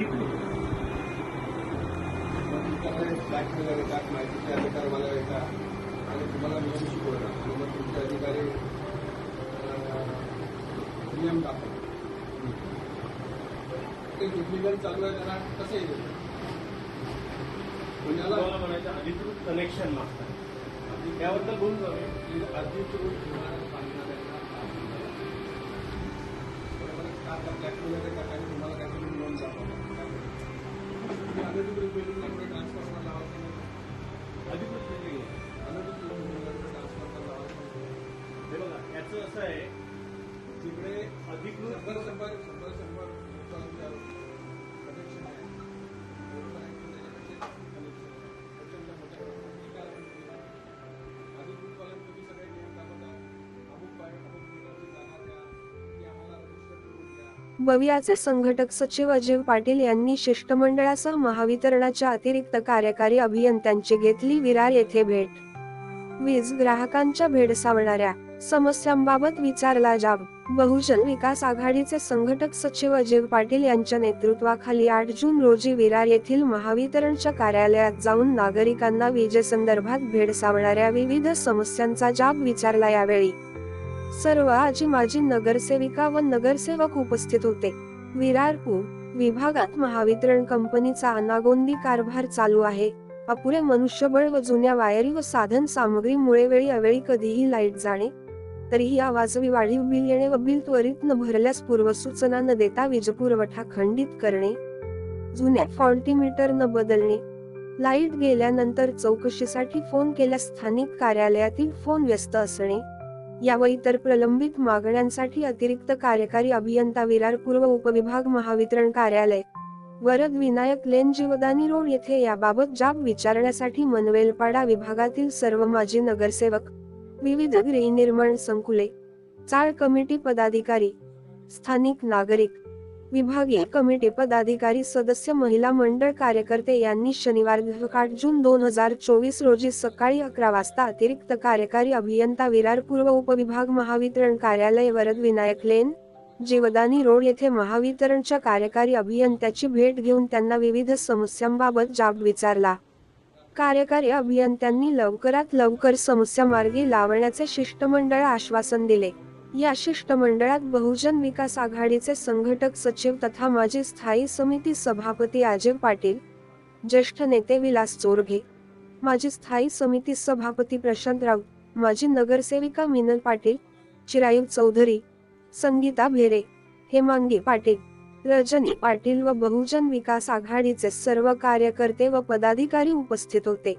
अधिकृत मग तुमच्याकडे येतात माहितीचे अधिकार मला येतात आणि तुम्हाला नियम शिकवतात आणि मग तुमचे अधिकारी नियम टाकतात ते डुप्लिकेट चालू आहे त्यांना कसं येईल पुण्याला म्हणायचं अधिकृत कनेक्शन मागतात त्याबद्दल बोलून जाऊया अधिकृत इमारत बांधणाऱ्यांना का तुम्हाला काय लोन दाखवतात अनधिकृत बिल्डिंगला पुढे ट्रान्सफर लावत नाही अधिकृत अनधिकृत बिल्डिंगला लावत नाही बघा याचं असं आहे तिकडे अधिकृत शंभर शंभर शंभर शंभर बवियाचे संघटक सचिव अजय पाटील यांनी शिष्टमंडळासह महावितरणाच्या अतिरिक्त कार्यकारी अभियंत्यांची घेतली विरार येथे भेट. वीज ग्राहकांच्या भेडसावणाऱ्या समस्यांबाबत विचारला जाब. बहुजन विकास आघाडीचे संघटक सचिव अजय पाटील यांच्या नेतृत्वाखाली आठ जून रोजी विरार येथील महावितरणच्या कार्यालयात जाऊन नागरिकांना विजेसंदर्भात भेडसावणाऱ्या विविध समस्यांचा जाब विचारला यावेळी सर्व आजी माजी नगरसेविका व नगरसेवक उपस्थित होते. विरारपूर विभागात महावितरण कंपनीचा अनागोंदी कारभार चालू आहे. अपुरे मनुष्यबळ व जुन्या वायरी व साधन सामग्रीमुळे वेळी अवेळी कधीही लाइट जाणे. तरीही आवाजवी वाढीव बिल येणे व बिल त्वरित न भरल्यास पूर्वसूचना न देता वीजपुरवठा खंडित करणे. जुन्या फॉल्टीमीटर न बदलणे. लाइट गेल्यानंतर चौकशीसाठी फोन केल्यास स्थानिक कार्यालयातील फोन व्यस्त असणे. या व इतर प्रलंबित मागण्यांसाठी अतिरिक्त कार्यकारी अभियंता विरार पूर्व उपविभाग महावितरण कार्यालय वरद विनायक लेन जीवदानी रोड येथे याबाबत जाब विचारण्यासाठी मनवेलपाडा विभागातील सर्व माजी नगरसेवक विविध गृहनिर्माण संकुले चाळ कमिटी पदाधिकारी स्थानिक नागरिक विभागीय कमिटी पदाधिकारी सदस्य महिला मंडळ कार्यकर्ते यांनी शनिवार आठ जून दोन हजार चोवीस रोजी सकाळी अकरा वाजता अतिरिक्त कार्यकारी अभियंता विरार पूर्व उपविभाग महावितरण कार्यालय वरद विनायक लेन जीवदानी रोड येथे महावितरणच्या कार्यकारी अभियंत्याची भेट घेऊन त्यांना विविध समस्यांबाबत जाब विचारला. कार्यकारी अभियंत्यांनी लवकरात लवकर समस्या मार्गी लावण्याचे शिष्टमंडळ आश्वासन दिले. या शिष्टमंडळात बहुजन विकास आघाडीचे संघटक सचिव तथा माजी स्थायी समिती सभापती अजय पाटील ज्येष्ठ नेते विलास चोरघे माजी स्थायी समिती सभापती प्रशांत राऊत माजी नगरसेविका मिनल पाटील चिरायू चौधरी संगीता भेरे हेमांगी पाटील रजनी पाटील व बहुजन विकास आघाडीचे सर्व कार्यकर्ते व पदाधिकारी उपस्थित होते.